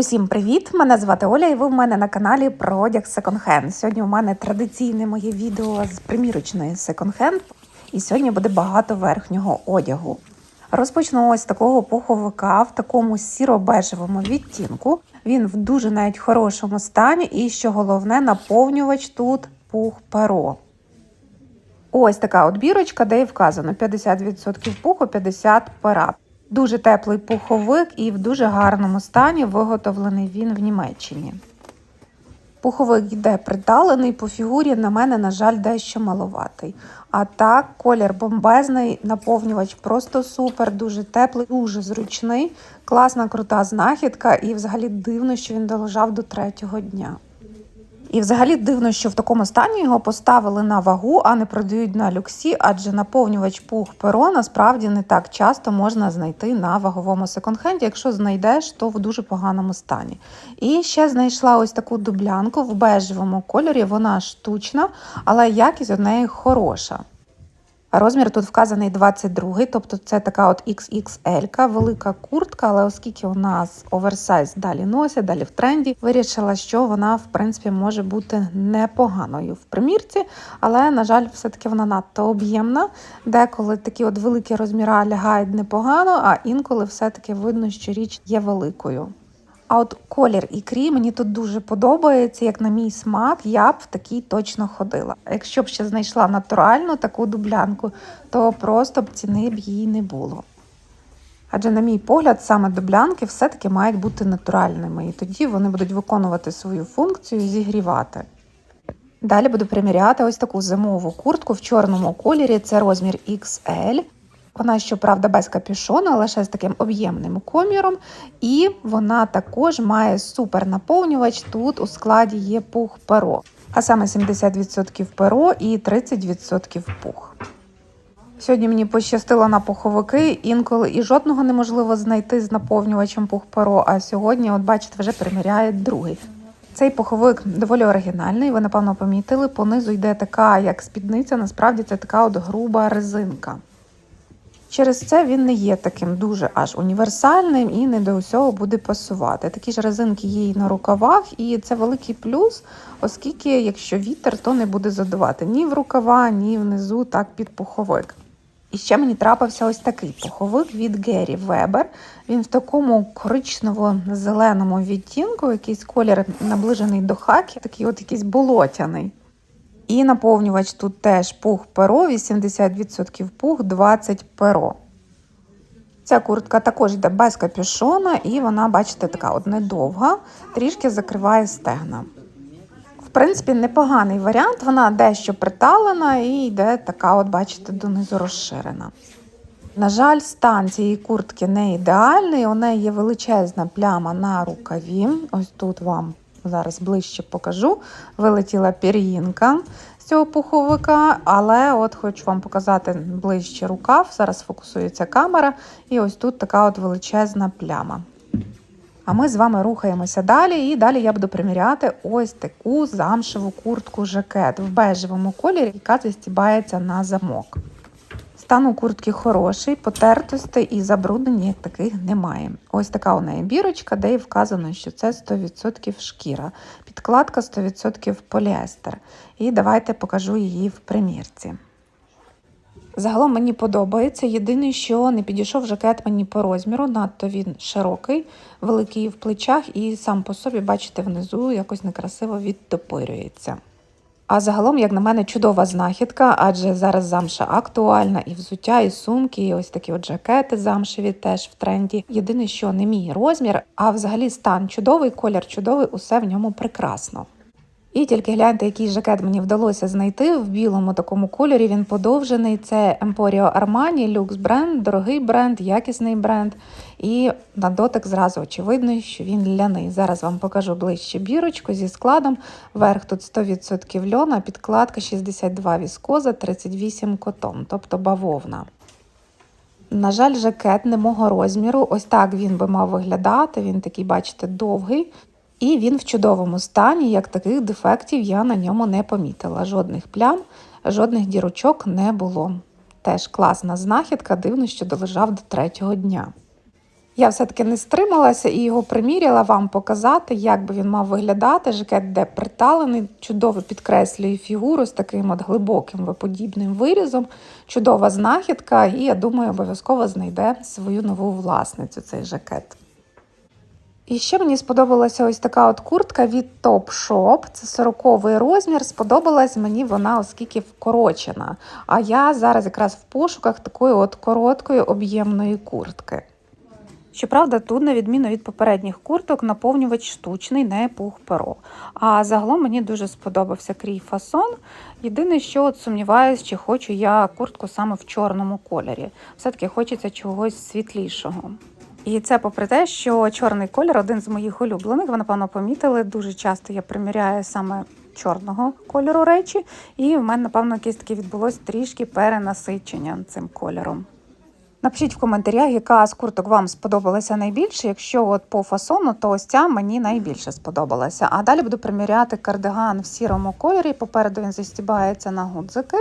Усім привіт! Мене звати Оля, і ви в мене на каналі про одяг секонд-хенд. Сьогодні у мене традиційне моє відео з примірочної секонд-хенд, і сьогодні буде багато верхнього одягу. Розпочну ось з такого пуховика в такому сіро-бежевому відтінку. Він в дуже навіть хорошому стані, і що головне, наповнювач тут пух перо. Ось така от бірочка, де і вказано 50% пуху, 50 пера. Дуже теплий пуховик і в дуже гарному стані виготовлений він в Німеччині. Пуховик йде приталений, по фігурі на мене, на жаль, дещо маловатий. А так, колір бомбезний, наповнювач просто супер, дуже теплий, дуже зручний, класна, крута знахідка, і взагалі дивно, що він долежав до третього дня. І взагалі дивно, що в такому стані його поставили на вагу, а не продають на люксі, адже наповнювач пух перо насправді не так часто можна знайти на ваговому секонд-хенді. Якщо знайдеш, то в дуже поганому стані. І ще знайшла ось таку дублянку в бежевому кольорі. Вона штучна, але якість у неї хороша. Розмір тут вказаний 22, тобто це така от XXL, велика куртка, але оскільки у нас оверсайз далі носять, далі в тренді, вирішила, що вона в принципі може бути непоганою в примірці, але, на жаль, все-таки вона надто об'ємна. Деколи такі от великі розміри лягають непогано, а інколи все-таки видно, що річ є великою. А от колір ікрі мені тут дуже подобається, як на мій смак, я б в такій точно ходила. Якщо б ще знайшла натуральну таку дублянку, то просто б ціни б їй не було. Адже, на мій погляд, саме дублянки все-таки мають бути натуральними, і тоді вони будуть виконувати свою функцію зігрівати. Далі буду приміряти ось таку зимову куртку в чорному кольорі, це розмір XL. Вона, щоправда, без капюшону, лише з таким об'ємним коміром. І вона також має супер наповнювач. Тут у складі є пух перо, а саме 70% перо і 30% пух. Сьогодні мені пощастило на пуховики, інколи і жодного неможливо знайти з наповнювачем пух перо. А сьогодні, от бачите, вже приміряє другий. Цей пуховик доволі оригінальний. Ви, напевно, помітили. Понизу йде така, як спідниця. Насправді це така от груба резинка. Через це він не є таким дуже аж універсальним і не до усього буде пасувати. Такі ж резинки є і на рукавах, і це великий плюс, оскільки, якщо вітер, то не буде задувати ні в рукава, ні внизу, так під пуховик. І ще мені трапився ось такий пуховик від Гері Вебер. Він в такому коричнево-зеленому відтінку, якийсь колір наближений до хакі, такий от якийсь болотяний. І наповнювач тут теж пух перо, 80% пух, 20 перо. Ця куртка також йде без капюшона, і вона, бачите, така от недовга, трішки закриває стегна. В принципі, непоганий варіант, вона дещо приталена і йде така, от, бачите, донизу розширена. На жаль, стан цієї куртки не ідеальний, у неї є величезна пляма на рукаві. Ось тут вам зараз ближче покажу. Вилетіла пір'їнка з цього пуховика, але от хочу вам показати ближче рукав. Зараз фокусується камера, і ось тут така от величезна пляма. А ми з вами рухаємося далі, і далі я буду приміряти ось таку замшеву куртку жакет в бежевому кольорі, яка застібається на замок. Стан у куртки хороший, потертостей і забруднень як таких немає. Ось така у неї бірочка, де і вказано, що це 100% шкіра, підкладка 100% поліестер. І давайте покажу її в примірці. Загалом мені подобається. Єдине, що не підійшов жакет мені по розміру, надто він широкий, великий в плечах, і сам по собі, бачите, внизу якось некрасиво відтопирюється. А загалом, як на мене, чудова знахідка, адже зараз замша актуальна і взуття, і сумки, і ось такі от жакети замшеві теж в тренді. Єдине, що не мій розмір, а взагалі стан чудовий, колір чудовий, усе в ньому прекрасно. І тільки гляньте, який жакет мені вдалося знайти в білому такому кольорі. Він подовжений. Це Emporio Armani, люкс бренд, дорогий бренд, якісний бренд. І на дотик зразу очевидно, що він ляний. Зараз вам покажу ближче бірочку зі складом. Верх тут 100% льона, підкладка 62 віскоза, 38 котон, тобто бавовна. На жаль, жакет не мого розміру. Ось так він би мав виглядати. Він такий, бачите, довгий. І він в чудовому стані, як таких дефектів я на ньому не помітила. Жодних плям, жодних дірочок не було. Теж класна знахідка, дивно, що долежав до третього дня. Я все-таки не стрималася і його приміряла вам показати, як би він мав виглядати. Жакет де приталений, чудово підкреслює фігуру з таким от глибоким виподібним вирізом. Чудова знахідка, і я думаю, обов'язково знайде свою нову власницю цей жакет. І ще мені сподобалася ось така от куртка від Top Shop. Це 40-й розмір. Сподобалась мені вона, оскільки вкорочена. А я зараз якраз в пошуках такої от короткої об'ємної куртки. Щоправда, тут, на відміну від попередніх курток, наповнювач штучний, не пух перо. А загалом мені дуже сподобався крій фасон. Єдине, що от сумніваюсь, чи хочу я куртку саме в чорному кольорі. Все-таки хочеться чогось світлішого. І це попри те, що чорний колір один з моїх улюблених. Ви, напевно, помітили. Дуже часто я приміряю саме чорного кольору речі, і в мене, напевно, якесь таке відбулось трішки перенасичення цим кольором. Напишіть в коментарях, яка з курток вам сподобалася найбільше. Якщо от по фасону, то ось ця мені найбільше сподобалася. А далі буду приміряти кардиган в сірому кольорі. Попереду він застібається на гудзики.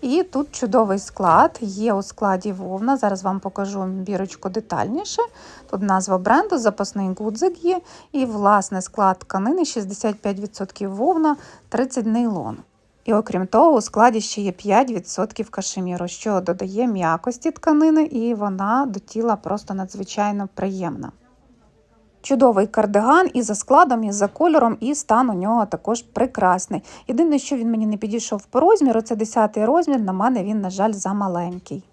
І тут чудовий склад. Є у складі вовна. Зараз вам покажу бірочку детальніше. Тут назва бренду, запасний гудзик є. І власне склад тканини 65% вовна, 30 нейлон. І окрім того, у складі ще є 5% кашеміру, що додає м'якості тканини, і вона до тіла просто надзвичайно приємна. Чудовий кардиган і за складом, і за кольором, і стан у нього також прекрасний. Єдине, що він мені не підійшов по розміру, це 10 розмір, на мене він, на жаль, замаленький.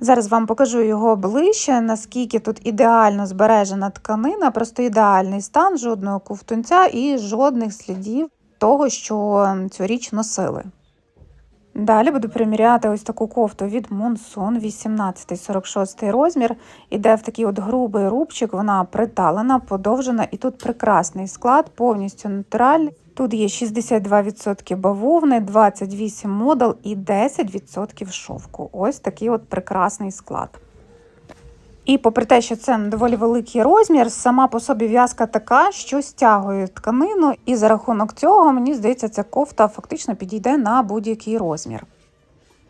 Зараз вам покажу його ближче, наскільки тут ідеально збережена тканина, просто ідеальний стан, жодного ковтунця і жодних слідів того, що цю річ носили. Далі буду приміряти ось таку кофту від Monsoon 18-46 розмір. Іде в такий от грубий рубчик, вона приталена, подовжена, і тут прекрасний склад, повністю натуральний. Тут є 62% бавовни, 28 модел і 10% шовку. Ось такий от прекрасний склад. І попри те, що це доволі великий розмір, сама по собі в'язка така, що стягує тканину, і за рахунок цього, мені здається, ця кофта фактично підійде на будь-який розмір.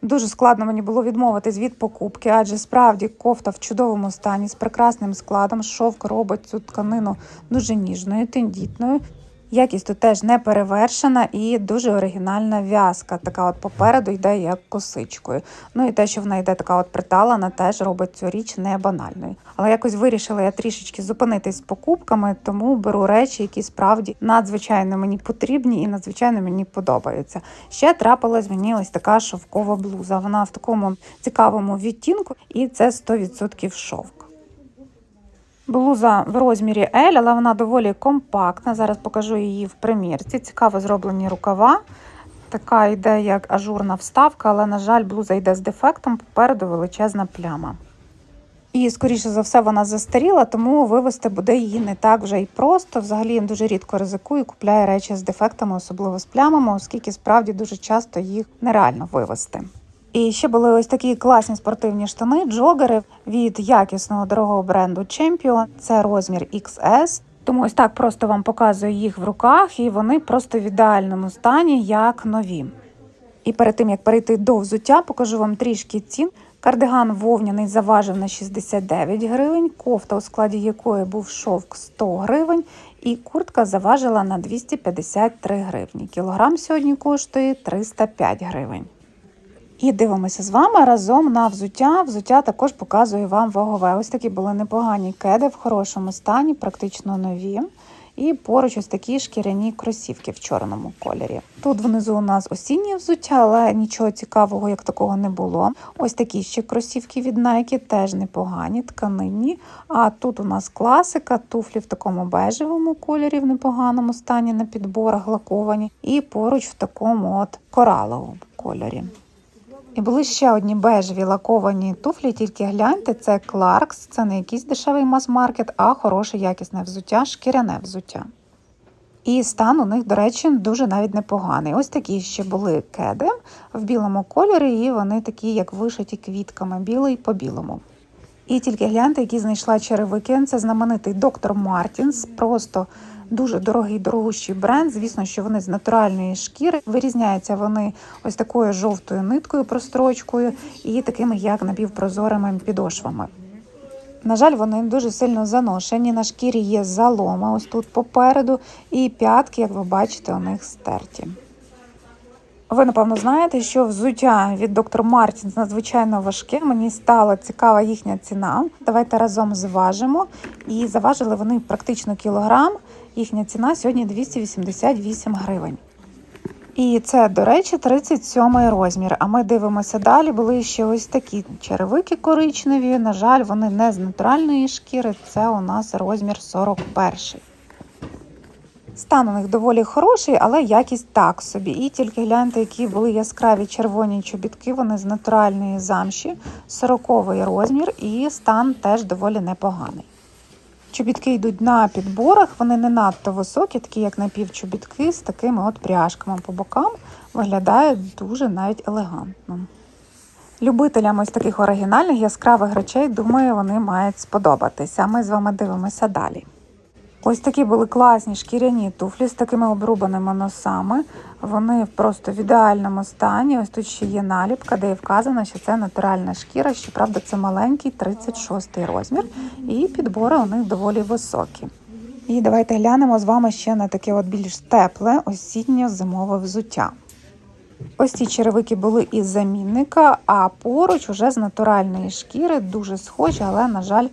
Дуже складно мені було відмовитись від покупки, адже справді кофта в чудовому стані з прекрасним складом. Шовк робить цю тканину дуже ніжною, тендітною. Якість тут теж не перевершена і дуже оригінальна в'язка. Така от попереду йде як косичкою. Ну і те, що вона йде така от приталана, теж робить цю річ не банальною. Але якось вирішила я трішечки зупинитись з покупками, тому беру речі, які справді надзвичайно мені потрібні і надзвичайно мені подобаються. Ще трапилась мені ось така шовкова блуза. Вона в такому цікавому відтінку, і це 100% шовк. Блуза в розмірі L, але вона доволі компактна. Зараз покажу її в примірці. Цікаво зроблені рукава. Така йде як ажурна вставка, але, на жаль, блуза йде з дефектом, попереду величезна пляма. І, скоріше за все, вона застаріла, тому вивести буде її не так вже й просто. Взагалі я дуже рідко ризикую, купляю речі з дефектами, особливо з плямами, оскільки справді дуже часто їх нереально вивести. І ще були ось такі класні спортивні штани, джогери від якісного дорогого бренду Champion. Це розмір XS. Тому ось так просто вам показую їх в руках, і вони просто в ідеальному стані, як нові. І перед тим як перейти до взуття, покажу вам трішки цін. Кардиган вовняний заважив на 69 гривень, кофта, у складі якої був шовк 100 гривень, і куртка заважила на 253 гривні. Кілограм сьогодні коштує 305 гривень. І дивимося з вами разом на взуття. Взуття також показує вам вагове. Ось такі були непогані кеди в хорошому стані, практично нові. І поруч ось такі шкіряні кросівки в чорному кольорі. Тут внизу у нас осіннє взуття, але нічого цікавого, як такого не було. Ось такі ще кросівки від Nike, теж непогані, тканинні. А тут у нас класика, туфлі в такому бежевому кольорі, в непоганому стані на підборах лаковані, і поруч в такому от кораловому кольорі. І були ще одні бежеві лаковані туфлі, тільки гляньте, це Clarks, це не якийсь дешевий мас-маркет, а хороше якісне взуття, шкіряне взуття. І стан у них, до речі, дуже навіть непоганий. Ось такі ще були кеди в білому кольорі, і вони такі, як вишиті квітками, білий по білому. І тільки гляньте, які знайшла черевики. Це знаменитий доктор Мартінс. Просто дуже дорогий, дорогущий бренд. Звісно, що вони з натуральної шкіри. Вирізняються вони ось такою жовтою ниткою, прострочкою і такими як напівпрозорими підошвами. На жаль, вони дуже сильно заношені. На шкірі є залома ось тут попереду, і п'ятки, як ви бачите, у них стерті. Ви, напевно, знаєте, що взуття від доктор Мартінс надзвичайно важке. Мені стала цікава їхня ціна. Давайте разом зважимо. І заважили вони практично кілограм. Їхня ціна сьогодні 288 гривень. І це, до речі, 37 розмір. А ми дивимося далі. Були ще ось такі черевики коричневі. На жаль, вони не з натуральної шкіри. Це у нас розмір 41. Стан у них доволі хороший, але якість так собі. І тільки гляньте, які були яскраві червоні чобітки. Вони з натуральної замші, 40 розмір, і стан теж доволі непоганий. Чобітки йдуть на підборах, вони не надто високі, такі як напівчобітки, з такими от пряжками по бокам. Виглядають дуже навіть елегантно. Любителям ось таких оригінальних яскравих речей, думаю, вони мають сподобатися. А ми з вами дивимося далі. Ось такі були класні шкіряні туфлі з такими обрубаними носами. Вони просто в ідеальному стані. Ось тут ще є наліпка, де є вказано, що це натуральна шкіра. Щоправда, це маленький 36 розмір, і підбори у них доволі високі. І давайте глянемо з вами ще на таке от більш тепле осінньо-зимове взуття. Ось ці черевики були із замінника, а поруч уже з натуральної шкіри, дуже схожі, але, на жаль,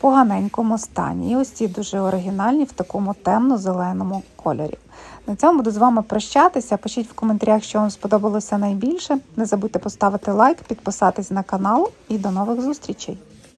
поганенькому стані. І ось ці дуже оригінальні в такому темно-зеленому кольорі. На цьому буду з вами прощатися. Пишіть в коментарях, що вам сподобалося найбільше. Не забудьте поставити лайк, підписатись на канал і до нових зустрічей!